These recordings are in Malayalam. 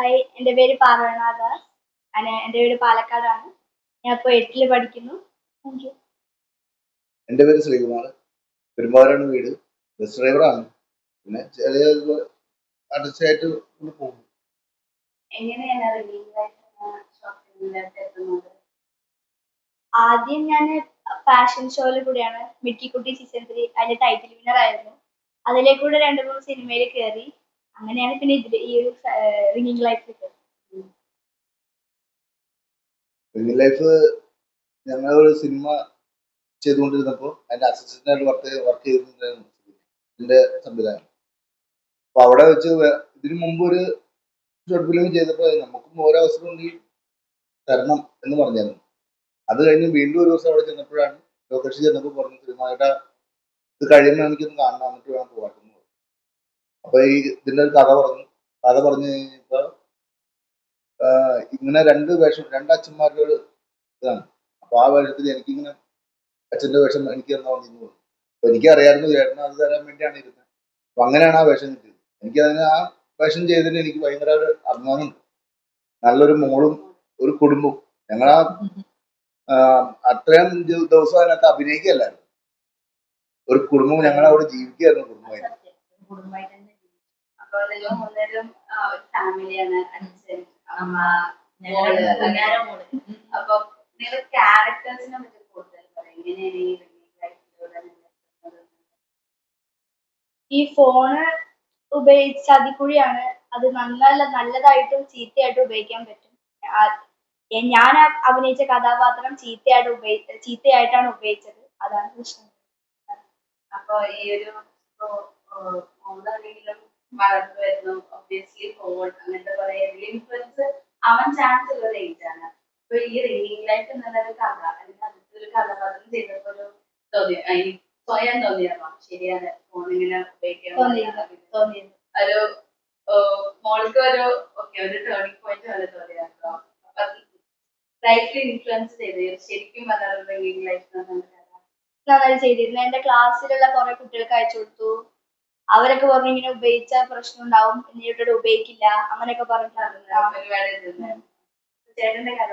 ഹായ് എന്റെ പേര് പാർവണ ദാസ് എന്റെ എന്റെ വീട് പാലക്കാടാണ്. ഞാൻ ഇപ്പോൾ എട്ടിൽ പഠിക്കുന്നു. താങ്ക് യു എന്റെ പേര് ശ്രീകുമാർ. പെരുമ്പാവൂരാണ് വീട്. ബസ് ഡ്രൈവറാണ് പിന്നെ ചെറിയ അടച്ചായിട്ട് പോകുന്നു. എങ്ങനെയാണ് ആദ്യം ഞാൻ ഫാഷൻ ഷോയിൽ കൂടെയാണ് മിക്കിക്കുട്ടി സീസൺ ത്രീ അതിന്റെ ടൈറ്റിൽ വിന്നർ ആയിരുന്നു. അതിലേക്കൂടെ രണ്ട് മൂന്ന് സിനിമയിൽ കയറി അങ്ങനെയാണ് പിന്നെ ഈ ഒരു ringing life ringing ring life ഞങ്ങൾ ഒരു സിനിമ ചെയ്തുകൊണ്ടിരുന്നപ്പോൾ അതിന്റെ അസിസ്റ്റന്റായിട്ട് വർക്ക് വർക്ക് ചെയ്തിട്ടുണ്ടായിരുന്നു. എന്റെ സംവിധാനം. അപ്പൊ അവിടെ വെച്ച് ഇതിനു മുമ്പ് ഒരു ഷോർട്ട് ഫിലിം ചെയ്തപ്പോൾ നമുക്കും ഓരോ അവസരം ഉണ്ടെങ്കിൽ തരണം എന്ന് പറഞ്ഞായിരുന്നു. അത് കഴിഞ്ഞ് വീണ്ടും ഒരു ദിവസം അവിടെ ചെന്നപ്പോഴാണ് ലൊക്കേഷൻ ചെന്നപ്പോൾ പറഞ്ഞു സിനിമയുടെ ഇത് കഴിയുമ്പോൾ എനിക്കൊന്ന് കാണണം എന്നിട്ട് വേണം പറഞ്ഞു അപ്പൊ ഈ ഇതിന്റെ ഒരു കഥ പറഞ്ഞു കഥ പറഞ്ഞു കഴിഞ്ഞപ്പോ ഇങ്ങനെ രണ്ട് വേഷം രണ്ട് അച്ഛന്മാരുടെ ഒരു ഇതാണ്. അപ്പൊ ആ വേഷത്തിൽ എനിക്കിങ്ങനെ അച്ഛന്റെ വേഷം എനിക്ക് തന്നാ വന്നിരുന്നു അപ്പൊ എനിക്കറിയായിരുന്നു ചേട്ടന് അത് തരാൻ വേണ്ടിയാണ് ഇരുന്നത്. അപ്പൊ അങ്ങനെയാണ് ആ വേഷം കിട്ടിയത്. എനിക്ക് അതിന് ആ വേഷം ചെയ്തതിന് എനിക്ക് ഭയങ്കര ഒരു അഭിമാനമുണ്ട്. നല്ലൊരു മോളും ഒരു കുടുംബവും. ഞങ്ങൾ ആ അത്രയും ദിവസം അതിനകത്ത് അഭിനയിക്കുകയല്ലായിരുന്നു. ഒരു കുടുംബം ഞങ്ങളവിടെ ജീവിക്കുകയായിരുന്നു കുടുംബമായി കുടുംബമായിട്ട് തന്നെ ജീവിച്ചു അപ്പൊ നിങ്ങൾ മൂന്നേരും ആ, ഒരു ഫാമിലിയാണ് അച്ഛൻ അമ്മ മോൾ. അങ്ങനെ അപ്പൊ നിങ്ങൾ ക്യാരക്ടേഴ്സിനെ പറ്റി കൂടുതൽ പറയും. എങ്ങനെയാണ് ഈ ഫോണ് ഉപയോഗിച്ച് ചതിക്കുഴിയാണ്. അത് നന്നല്ല നല്ലതായിട്ടും ചീത്തയായിട്ടും ഉപയോഗിക്കാൻ പറ്റും. ഞാൻ അഭിനയിച്ച കഥാപാത്രം ചീത്തയായിട്ട് ഉപയോഗിച്ച ചീത്തയായിട്ടാണ് ഉപയോഗിച്ചത്. അതാണ് പ്രശ്നം. അപ്പൊ ഈ ഒരു വളർന്നു വരുന്നു. ഒബ്വിയസ്ലി ഫോൺ അങ്ങനത്തെ കുറെ ഇൻഫ്ലുവൻസ് അവൻ ചാൻസ് ഉള്ള ഏജ് ആണ് അപ്പൊ ഈ റിംഗിങ് ലൈഫ് എന്നുള്ളൊരു കഥ അല്ലെങ്കിൽ അതിന്റെ ഒരു കഥാപാത്രം ചെയ്തപ്പോ ഒരു തോന്നി സ്വയം തോന്നിയാണോ ശരിയാണ് ഫോൺ ഇങ്ങനെ ഉപയോഗിക്കാൻ ഒരു മോൾക്ക് ഒരു ഓക്കെ ഒരു ടേണിംഗ് പോയിന്റ് പോലെ തോന്നിയാണോ അപ്പൊ ലൈഫിൽ ഇൻഫ്ലുവൻസ് ചെയ്ത് ശരിക്കും പറഞ്ഞാൽ റിംഗിങ് ലൈഫ് ചെയ്തിരുന്നു. എന്റെ ക്ലാസ്സിലുള്ള കുറെ കുട്ടികൾക്ക് അയച്ചു കൊടുത്തു. അവരൊക്കെ പറഞ്ഞു ഇങ്ങനെ ഉപയോഗിച്ചാൽ പ്രശ്നം ഉണ്ടാവും എന്നിട്ട് ഉപയോഗിക്കില്ല അങ്ങനെയൊക്കെ പറഞ്ഞിട്ടാണ്. ചേട്ടന്റെ കഥ.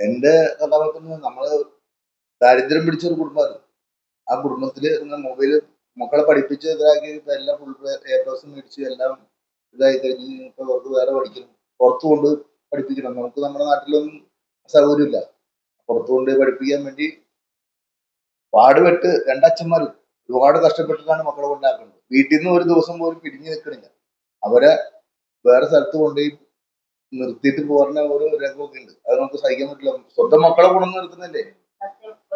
എന്റെ കഥാപാത്രം നമ്മൾ ദാരിദ്ര്യം പിടിച്ച ഒരു കുടുംബമായിരുന്നു. ആ കുടുംബത്തിൽ മൊബൈൽ മക്കളെ പഠിപ്പിച്ച് ഇതാക്കി ഇപ്പൊ എല്ലാം ഫുൾ എ പ്ലസ് മേടിച്ച് എല്ലാം ഇതായി കഴിഞ്ഞ് ഇപ്പൊ അവർക്ക് വേറെ പഠിക്കണം. പുറത്തു കൊണ്ട് പഠിപ്പിക്കണം. നമുക്ക് നമ്മുടെ നാട്ടിലൊന്നും സൗകര്യമില്ല. പുറത്തു കൊണ്ട് പഠിപ്പിക്കാൻ വേണ്ടി പാടുപെട്ട് രണ്ടച്ഛന്മാർ ഒരുപാട് കഷ്ടപ്പെട്ടിട്ടാണ് മക്കളെ കൊണ്ടാക്കുന്നത്. വീട്ടിൽ നിന്ന് ഒരു ദിവസം പോലും പിരിഞ്ഞു നിൽക്കണില്ല അവരെ വേറെ സ്ഥലത്ത് കൊണ്ടുപോയി നിർത്തിയിട്ട് പോരുന്ന ഒരു രംഗമൊക്കെ ഉണ്ട്. അത് നമുക്ക് സഹിക്കാൻ പറ്റില്ല. സ്വന്തം മക്കളെ കൊണ്ടു നിർത്തുന്നില്ലേ?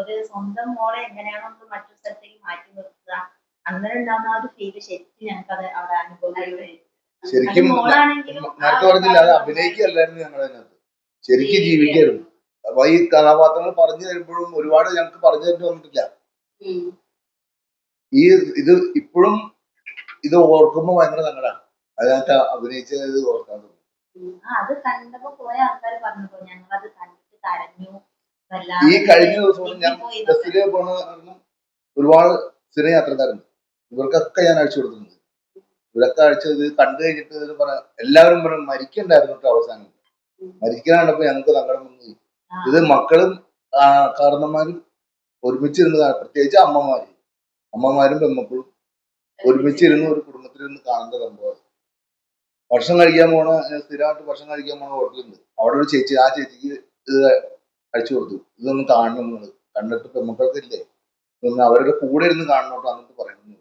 ഒരു സ്വന്തം മോളെ എങ്ങനെയാണോ നമ്മൾ മറ്റൊരു സ്ഥലത്തേക്ക് മാറ്റി നിർത്തുക. അന്നേരം ഉണ്ടാകുന്ന ആ ഒരു ഫീൽ ശരിക്കും ഞങ്ങൾക്ക് അത് അവിടെ അനുഭവം ശരിക്കും നേരത്തെ പറഞ്ഞില്ല അത് അഭിനയിക്കല്ലായിരുന്നു ഞങ്ങളതിനകത്ത് ശരിക്കും ജീവിക്കായിരുന്നു അപ്പൊ ഈ കഥാപാത്രങ്ങൾ പറഞ്ഞു തരുമ്പോഴും ഒരുപാട് ഞങ്ങൾക്ക് പറഞ്ഞു തരേണ്ടി വന്നിട്ടില്ല. ഈ ഇത് ഇപ്പോഴും ഇത് ഓർക്കുമ്പോ ഭയങ്കര സങ്കടമാണ് അതിനകത്ത് അഭിനയിച്ചത് ഓർക്കാൻ തോന്നും. അത് കണ്ടപ്പോ കുറെ ആൾക്കാർ പറഞ്ഞപ്പോ ഞങ്ങൾ അത് കണ്ടിട്ട് കരഞ്ഞു. ഈ കഴിഞ്ഞ ദിവസം ഞാൻ ബസ്സിൽ പോണ ഒരുപാട് സ്ഥിര യാത്രക്കാരുണ്ട്. ഇവർക്കൊക്കെ ഞാൻ അയച്ചു കൊടുക്കുന്നത് ഇവരൊക്കെ അയച്ചത് കണ്ടു കഴിഞ്ഞിട്ട് പറയാം പറ എല്ലാവരും പറഞ്ഞു മരിക്കണ്ടായിരുന്നു അവസാനം. മരിക്കാണ്ടപ്പോ ഞങ്ങൾക്ക് സങ്കടം വന്നു. ഇത് മക്കളും കാരണന്മാരും ഒരുമിച്ചിരുന്ന് കാണും. പ്രത്യേകിച്ച് അമ്മമാര്. അമ്മമാരും പെമ്മക്കളും ഒരുമിച്ചിരുന്ന് ഒരു കുടുംബത്തിലിരുന്ന് കാണുന്ന സംഭവം. ഭക്ഷണം കഴിക്കാൻ പോണ സ്ഥിരമായിട്ട് ഭക്ഷണം കഴിക്കാൻ പോണ ഹോട്ടലുണ്ട്. അവിടെ ഒരു ചേച്ചി ആ ചേച്ചിക്ക് ഇത് അയച്ചു കൊടുത്തു. ഇതൊന്ന് കാണണം നിങ്ങൾ കണ്ടിട്ട് പെമ്മക്കൾക്ക് ഇല്ലേ ഇതൊന്ന് അവരുടെ കൂടെ ഇരുന്ന് കാണണോട്ടോ എന്നിട്ട് പറയുന്നു.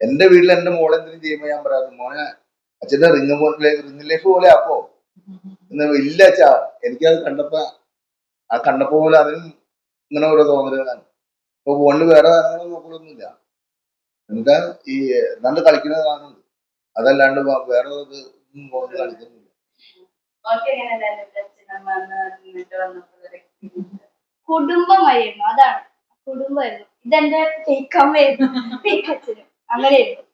എന്റെ വീട്ടിൽ എന്റെ മോളെ എന്തെങ്കിലും ചെയ്യുമ്പോൾ ഞാൻ പറയാറുണ്ട്. മോനെ അച്ഛന്റെ റിങ് പോലെ റിങ് ലൈഫ് പോലെ എന്ന് ഇല്ല അച്ഛാ എനിക്കത് കണ്ടപ്പോ ആ കണ്ടപ്പോ പോലെ അതിനും ഇങ്ങനെ ഓരോ തോന്നലുകളാണ്. ഇപ്പൊ ഫോണിൽ വേറെ എന്താ ഈ നല്ല കളിക്കുന്നത് കാണുന്നുണ്ട്. അതല്ലാണ്ട് വേറെ ഒന്നും കളിക്കുന്നില്ല. കുടുംബമായിരുന്നു അതാണ്. കുടുംബമായിരുന്നു. ഇതെന്റെ അങ്ങനെയായിരുന്നു.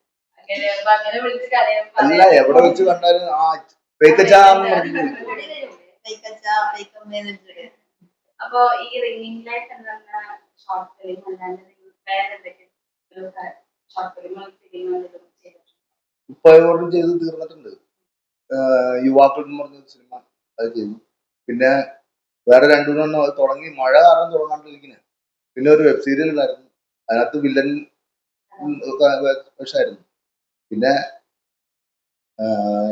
അല്ല എവിടെ വെച്ച് കണ്ടാലും ആ അപ്പൊ ഈ റിംഗിംഗ് ലൈഫ് എന്ന് പറഞ്ഞ ഷോർട്ട് ഫിലിം അല്ലാണ്ട് നിങ്ങൾ വേറെ എന്തൊക്കെ ഓർഡർ ചെയ്ത് തീർന്നിട്ടുണ്ട്. യുവാക്കൾ എന്ന് പറഞ്ഞ സിനിമ അത് ചെയ്തു. പിന്നെ വേറെ രണ്ടു മൂന്നെണ്ണം അത് തുടങ്ങി. മഴ കാരണം തുടങ്ങാണ്ടിരിക്കുന്നത് പിന്നെ ഒരു വെബ് സീരിയൽ ഉണ്ടായിരുന്നു. അതിനകത്ത് വില്ലൻ വേഷമായിരുന്നു പിന്നെ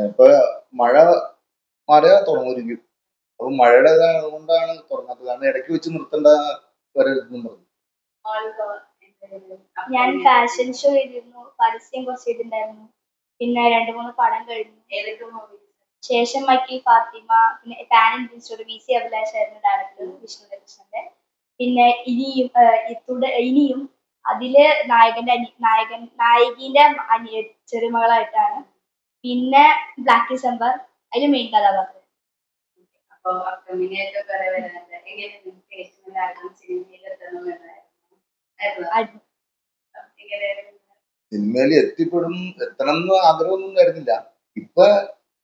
ഇപ്പൊ മഴ മഴ തുടങ്ങുമായിരിക്കും. അപ്പൊ മഴയുടെ കൊണ്ടാണ് തുടങ്ങാത്തത്. കാരണം ഇടയ്ക്ക് വെച്ച് നിർത്തേണ്ട വരരുതെന്നും പറഞ്ഞു ഞാൻ ഫാഷൻ ഷോ ചെയ്തിരുന്നു. പരസ്യം കുറച്ച് ചെയ്തിട്ടുണ്ടായിരുന്നു. പിന്നെ രണ്ട് മൂന്ന് പടം കഴിഞ്ഞു. ഏതൊക്കെ ശേഷം മക്കി ഫാത്തിമ പിന്നെ pan Indian story V C Abhilash ആയിരുന്നു ഡയറക്ടർ വിഷ്ണു കൃഷ്ണന്റെ പിന്നെ ഇനിയും തുട- ഇനിയും അതിൽ നായകന്റെ അനി നായകൻ നായികന്റെ അനിയ ചെറുമകളായിട്ടാണ്. പിന്നെ ബ്ലാക്ക് ഡിസംബർ അതിൽ മെയിൻ കഥാപാത്രം. അപ്പൊ അപ്കമിങ് ആയിട്ട് സിനിമയിൽ എത്തിപ്പെടും എത്തണം എന്ന് ആഗ്രഹമൊന്നും ഉണ്ടായിരുന്നില്ല. ഇപ്പൊ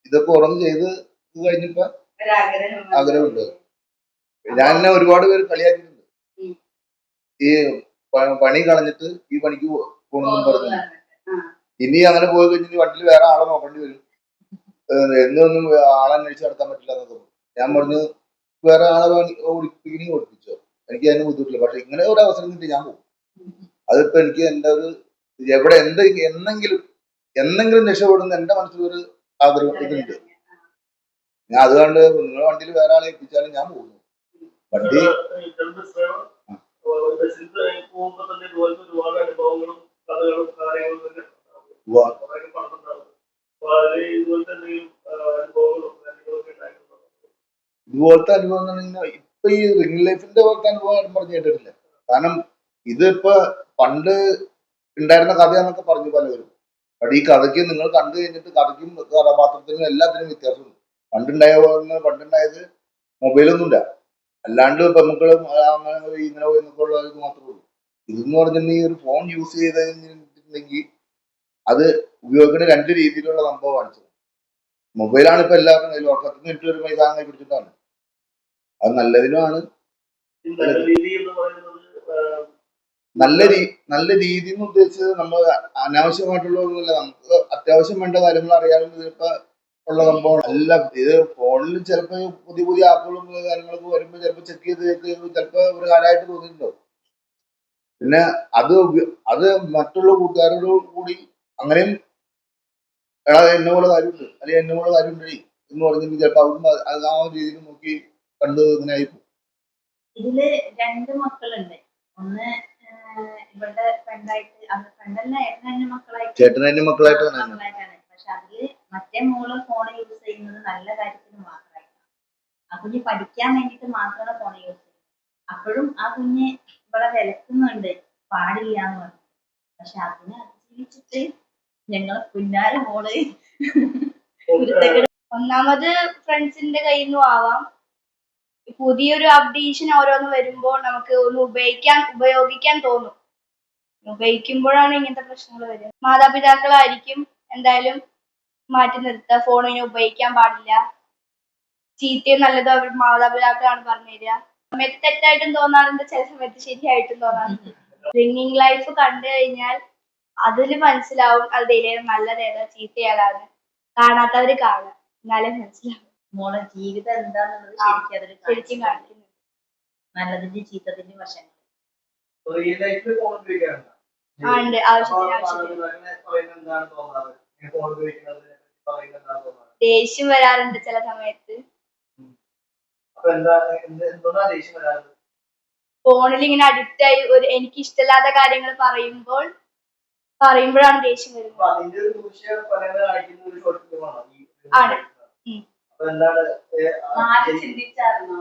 ഇതൊക്കെ ഉറന്ന് ചെയ്ത് കഴിഞ്ഞപ്പോ ആഗ്രഹമുണ്ട്. ഞാൻ എന്നെ ഒരുപാട് പേര് കളിയാക്കിയിട്ടുണ്ട്. ഈ പണി കളഞ്ഞിട്ട് ഈ പണിക്ക് പോകണമെന്ന് പറഞ്ഞു ഇനി അങ്ങനെ പോയി കഴിഞ്ഞാൽ വണ്ടിയിൽ വേറെ ആളെ നോക്കേണ്ടി വരും. എന്നൊന്നും ആളെ അന്വേഷിച്ച് നടത്താൻ പറ്റില്ല എന്നൊക്കെ ഞാൻ പറഞ്ഞു വേറെ ആളെ പണി ഓടിപ്പിക്കണി ഓടിപ്പിച്ചോ. എനിക്ക് അതിന് ബുദ്ധിമുട്ടില്ല. പക്ഷെ ഇങ്ങനെ ഒരു അവസരം കിട്ടി ഞാൻ പോകും അതിപ്പോ എനിക്ക് എന്റെ ഒരു എവിടെ എന്ത് എന്നെങ്കിലും എന്നെങ്കിലും രക്ഷപ്പെടുന്ന എന്റെ മനസ്സിലൊരു ആഗ്രഹം ഇതുണ്ട്. ഞാൻ അത് കണ്ട് നിങ്ങളുടെ വണ്ടിയിൽ വേറെ ആളെ ഏൽപ്പിച്ചാലും ഞാൻ പോകുന്നു വണ്ടി ഇതുപോലത്തെ എന്തെങ്കിലും അനുഭവം ഇപ്പൊ ഈ റിംഗ് ലൈഫിന്റെ പോലത്തെ അനുഭവം പറഞ്ഞു കേട്ടിട്ടില്ല. കാരണം ഇതിപ്പോ പണ്ട് ഉണ്ടായിരുന്ന കഥയാന്നൊക്കെ പറഞ്ഞു പലവരും പക്ഷെ ഈ കഥയ്ക്ക് നിങ്ങൾ കണ്ടു കഴിഞ്ഞിട്ട് കഥയ്ക്കും കഥാപാത്രത്തിനും എല്ലാത്തിനും വ്യത്യാസമുണ്ട്. പണ്ടുണ്ടായ പോലെ പണ്ടുണ്ടായത് മൊബൈലൊന്നുമില്ല അല്ലാണ്ട് പെൺമക്കളും അങ്ങനെ ഇങ്ങനെ എന്നൊക്കെ ഉള്ളത് മാത്രമേ ഉള്ളൂ. ഇതെന്ന് പറഞ്ഞിട്ടുണ്ടെങ്കിൽ ഒരു ഫോൺ യൂസ് ചെയ്ത് കഴിഞ്ഞിട്ടുണ്ടെങ്കിൽ അത് ഉപയോഗിക്കുന്ന രണ്ട് രീതിയിലുള്ള സംഭവമാണ്. മൊബൈലാണ് ഇപ്പൊ എല്ലാവരും കയ്യിലും പത്ത് മിനിറ്റ് പൈസ അങ്ങനെ പിടിച്ചിട്ടാണ്. അത് നല്ലതിനുമാണ്. നല്ല രീ നല്ല രീതി എന്ന് ഉദ്ദേശിച്ചത് നമ്മൾ അനാവശ്യമായിട്ടുള്ളതൊന്നുമില്ല നമുക്ക് അത്യാവശ്യം വേണ്ട കാര്യങ്ങൾ അറിയാനും ഇതിപ്പോ ഉള്ള സംഭവമാണ് അല്ല ഇത് ഫോണിൽ ചിലപ്പോ പുതിയ പുതിയ ആപ്പുകളും കാര്യങ്ങളൊക്കെ വരുമ്പോൾ ചിലപ്പോൾ ചെക്ക് ചെയ്ത് ചെക്ക് ചെയ്ത് ചിലപ്പോൾ ഒരു കാര്യമായിട്ട് തോന്നിയിട്ടുണ്ടാവും പിന്നെ അത് അത് മറ്റുള്ള കൂട്ടുകാരോട് കൂടി അങ്ങനെയും എടാ എന്നെ പോലെ കാര്യമുണ്ട്. അല്ലെങ്കിൽ എന്നെ പോലെ കാര്യമുണ്ട് എന്ന് പറഞ്ഞിട്ട് ചിലപ്പോൾ അവരും ആ രീതിയിൽ നോക്കി കണ്ട് ഇങ്ങനെ ആയി. ഇതിൽ രണ്ട് മക്കളുണ്ട്. ഒന്ന് ഇവളുടെ ഫ്രണ്ടായിട്ട് ഫ്രണ്ടല്ല ഏട്ടനെ മക്കളായിട്ട്. ചേട്ടനെ മക്കളായിട്ട് പക്ഷെ അതിൽ മറ്റേ മോൾ ഫോൺ യൂസ് ചെയ്യുന്നത് നല്ല കാര്യത്തിന് മാത്രമായിട്ടാണ് ആ കുഞ്ഞ് പഠിക്കാൻ വേണ്ടിട്ട് മാത്രമാണ് ഫോൺ യൂസ് ചെയ്യുന്നത്. അപ്പോഴും ആ കുഞ്ഞ് ഇവിടെ വിലക്കുന്നുണ്ട്. പാടില്ല എന്ന് പറഞ്ഞു. പക്ഷെ അതിനെ അതിജീവിച്ചിട്ട് ഞങ്ങളെ പുന്നാര മോൾ. ഒന്നാമത് ഫ്രണ്ട്സിന്റെ കയ്യിൽ നിന്നും ആവാം പുതിയൊരു അപ്ഡേഷൻ ഓരോന്ന് വരുമ്പോൾ നമുക്ക് ഒന്ന് ഉപയോഗിക്കാൻ ഉപയോഗിക്കാൻ തോന്നും. ഉപയോഗിക്കുമ്പോഴാണ് ഇങ്ങനത്തെ പ്രശ്നങ്ങൾ വരുന്നത് മാതാപിതാക്കളായിരിക്കും എന്തായാലും മാറ്റി നിർത്തുക. ഫോൺ ഇനി ഉപയോഗിക്കാൻ പാടില്ല. ചീത്തയും നല്ലതും അവർ മാതാപിതാക്കളാണ് പറഞ്ഞു തരിക. സമയത്ത് തെറ്റായിട്ടും തോന്നാറുണ്ട് ചില സമയത്ത് ശരിയായിട്ടും തോന്നാറുണ്ട്. റിംഗിങ് ലൈഫ് കണ്ടു കഴിഞ്ഞാൽ അതിൽ മനസ്സിലാവും അത് നല്ല ഏതാ ചീത്ത ഏതാണ് കാണാത്തവര് കാണുക. എന്നാലേ മനസ്സിലാവും. മോളെ ജീവിതം എന്താന്നുള്ളത് ശരിക്കും അതിൽ ശരിക്കും കാണിക്കുന്നു നല്ലതിന്റെ ചീത്തതിന്റെ വശങ്ങൾ. ഫോൺ ഉപയോഗിക്കാറുണ്ട് ആ ആവശ്യത്തിന് ആവശ്യത്തിന്. പറയുന്നത് എന്താണ് തോന്നാറ്? ഫോൺ ഉപയോഗിക്കുന്നത് പറയുന്നത് എന്താണ് തോന്നാറ്? ദേഷ്യം വരാറുണ്ട് ചില സമയത്ത്. ഫോണിൽ ഇങ്ങനെ അഡിക്റ്റ് ആയി ഒരു എനിക്ക് ഇഷ്ടമില്ലാത്ത കാര്യങ്ങൾ പറയുമ്പോൾ പറയുമ്പോഴാണ് ദേഷ്യം വരുന്നത്. ആണ്. ചിന്തിച്ചായിരുന്നോ?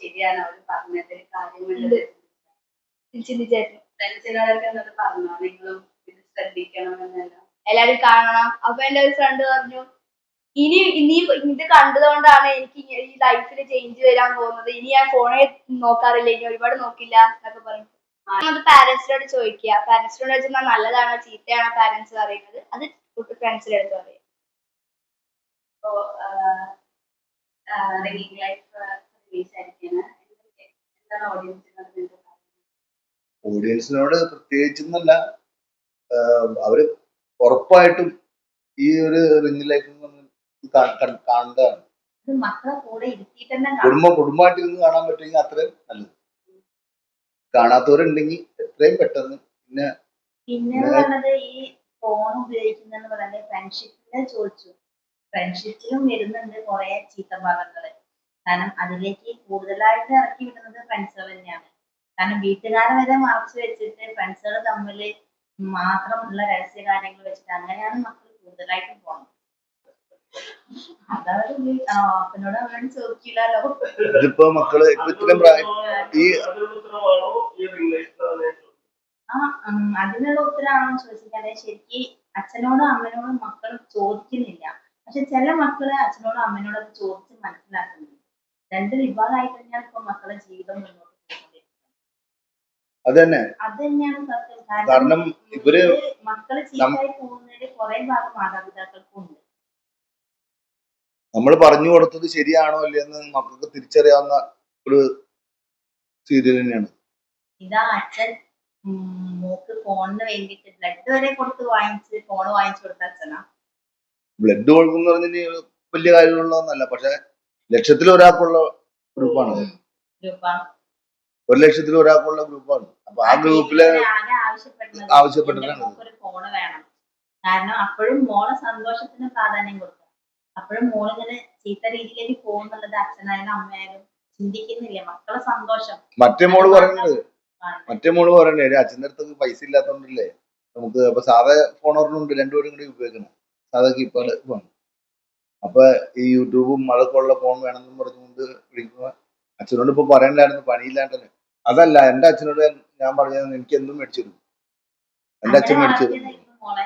ശരിയാണ് അവർ പറഞ്ഞത് ചിന്തിച്ചായിരുന്നു? ഫ്രണ്ട്സിനോടൊക്കെ പറഞ്ഞോ നിങ്ങളും ഇത് ശ്രദ്ധിക്കണം എന്നെല്ലാം എല്ലാരും കാണണം. അപ്പൊ എന്റെ ഒരു ഫ്രണ്ട് പറഞ്ഞു ഇനി ഇനി ഇത് കണ്ടതുകൊണ്ടാണ് എനിക്ക് ഈ ലൈഫിൽ ചേഞ്ച് വരാൻ പോകുന്നത്. ഇനി ഞാൻ ഫോണെ നോക്കാറില്ല. ഇനി ഒരുപാട് നോക്കില്ല. എന്നൊക്കെ പറഞ്ഞു. അത് പാരന്റ്സിനോട് ചോദിക്കുക. പാരന്റ്സിനോട് ചോദിച്ചാൽ നല്ലതാണോ ചീത്തയാണോ പാരന്റ്സ് പറയുന്നത്? അത് ഫ്രണ്ട്സിന്റെ അടുത്ത് പറയും ഇപ്പോ റിംഗിങ് ലൈഫ് റിലീസ് ആയിരിക്കാണ് എന്താണ് ഓഡിയൻസിനോട് പ്രത്യേകിച്ചെന്നല്ല അവർ ഉറപ്പായിട്ടും ഈ ഒരു റിംഗ് ലൈഫ് കാണേണ്ടതാണ് കുടുംബം കുടുംബമായിട്ട് ഇരുന്ന് കാണാൻ പറ്റുമെങ്കിൽ അത്രയും നല്ലത്. കാണാത്തവരുണ്ടെങ്കിൽ എത്രയും പെട്ടെന്ന് പിന്നെ പിന്നെ ഈ ഫോൺ ഉപയോഗിക്കുന്ന ഫ്രണ്ട്ഷിപ്പിനെ ചോദിച്ചു. ഫ്രണ്ട്ഷിപ്പിലും വരുന്നുണ്ട് കുറെ ചീത്ത ഭാഗങ്ങൾ. കാരണം അതിലേക്ക് കൂടുതലായിട്ട് ഇറക്കി വിടുന്നത് ഫ്രണ്ട്സുകൾ തന്നെയാണ്. കാരണം വീട്ടുകാരെ വരെ മറച്ചു വെച്ചിട്ട് ഫ്രണ്ട്സുകൾ തമ്മിൽ മാത്രം ഉള്ള രഹസ്യ കാര്യങ്ങൾ വെച്ചിട്ട് അങ്ങനെയാണ് മക്കൾ കൂടുതലായിട്ടും പോകുന്നത് ഇതിപ്പോ മക്കൾ ഇത്രയും പ്രായം ഈ ആ അതിനുള്ള ഉത്തരവാണോ ചോദിച്ചാൽ ശരിക്ക് അച്ഛനോടും അമ്മനോടും മക്കൾ ചോദിക്കുന്നില്ല. പക്ഷെ ചില മക്കൾ അച്ഛനോടും അമ്മനോടും അത് ചോദിച്ച് മനസ്സിലാക്കുന്നുണ്ട് രണ്ട് വിഭാഗമായി കഴിഞ്ഞാൽ ഇപ്പൊ മക്കളുടെ ജീവിതം മുന്നോട്ട് അത് തന്നെ. അത് തന്നെയാണ് സത്യം. കാരണം ഇവർ മക്കൾ ചീത്തയായി പോകുന്നതിൽ കുറെ ഭാഗം മാതാപിതാക്കൾക്കും ഉണ്ട് നമ്മൾ പറഞ്ഞു കൊടുത്തത് ശരിയാണോ അല്ലയെന്ന് മക്കൾക്ക് തിരിച്ചറിയാവുന്ന ഒരു സീരിയൽ തന്നെയാണ്. ഇതാ അച്ഛൻ മോക്ക് ഫോണിന് വേണ്ടിട്ട് ബ്ലഡ് വരെ കൊടുത്ത് വാങ്ങിച്ച് ഫോൺ വാങ്ങിച്ചു കൊടുത്ത അച്ഛനാ. ബ്ലഡ് കൊടുക്കുന്ന പറഞ്ഞാൽ വലിയ കാര്യമുള്ളതൊന്നല്ല പക്ഷെ ലക്ഷത്തിൽ ഒരാൾക്കുള്ള ഗ്രൂപ്പാണ് ഒരു ലക്ഷത്തിൽ ഒരാൾക്കുള്ള ഗ്രൂപ്പാണ്. അപ്പൊ ആ ഗ്രൂപ്പിൽ ആവശ്യപ്പെട്ടിട്ടാണ് കാരണം അപ്പോഴും മോളെ സന്തോഷത്തിന് പ്രാധാന്യം കൊടുക്കുക അപ്പോഴും മോളിങ്ങനെ ചീത്ത രീതിയിലേക്ക് പോകുന്നുള്ളത് അച്ഛനായാലും അമ്മയായാലും ചിന്തിക്കുന്നില്ല. മക്കളെ സന്തോഷം. മറ്റേ മോൾ പറയുന്നത് മറ്റേ മോൾ പറയണേ "എടി, അച്ഛന്റെ അടുത്ത് പൈസ ഇല്ലാത്തോണ്ടല്ലേ നമുക്ക് അപ്പൊ സാധാ ഫോൺ ഒരെണ്ണമുണ്ട് രണ്ടുപേരും കൂടി ഉപയോഗിക്കണം. സാധാ ഇപ്പോൾ ഫോൺ അപ്പൊ ഈ യൂട്യൂബും അതൊക്കെ ഉള്ള ഫോൺ വേണമെന്നും പറഞ്ഞുകൊണ്ട് വിളിക്കുമ്പോൾ അച്ഛനോട് ഇപ്പൊ പറയണ്ടായിരുന്നു പണിയില്ലാണ്ടല്ലേ. അതല്ല എന്റെ അച്ഛനോട് ഞാൻ പറഞ്ഞത് എനിക്ക് എന്തും മേടിച്ചിരുന്നു. എന്റെ അച്ഛൻ അങ്ങനെ മേടിച്ചു തരും വളർത്തിയതായിരുന്നു മോളെ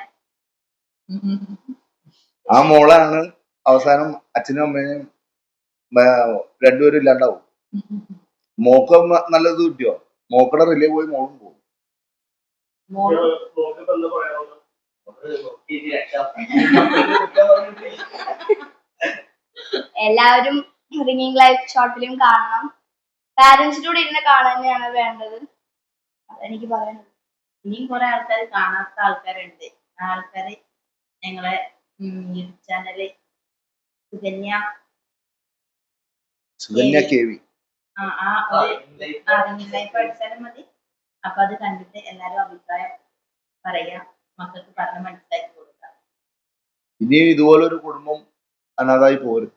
ആ മോളാണ് അവസാനം അച്ഛനും അമ്മയും രണ്ടുപേരും ഇല്ലാണ്ടാവും. മോക്ക നല്ലത് കിട്ടിയോ? മോക്കടെ റിലേ പോയി മോളും പോകും എല്ലാവരും റിംഗിങ് ലൈഫ് ഷോർട്ട് ഫിലിം കാണണം. പാരന്റ്സിന്റെ കൂടെ ഇരുന്ന് കാണാൻ തന്നെയാണ് വേണ്ടത്. അതെനിക്ക് പറയാനുള്ളത് ഇനിയും കുറെ ആൾക്കാർ കാണാത്ത ആൾക്കാരുണ്ട്. ആ ആൾക്കാര് ഞങ്ങളെ YouTube channel Sukanya. Sukanya K V. ആ ആ ഒരു ലൈഫ് അടിച്ചാലും മതി. അപ്പൊ അത് കണ്ടിട്ട് എല്ലാരും അഭിപ്രായം പറയാ. മക്കൾക്ക് പറഞ്ഞ് മനസ്സിലാക്കി കൊടുക്കാം. ഇനി ഇതുപോലൊരു കുടുംബം അനാഥായി പോരും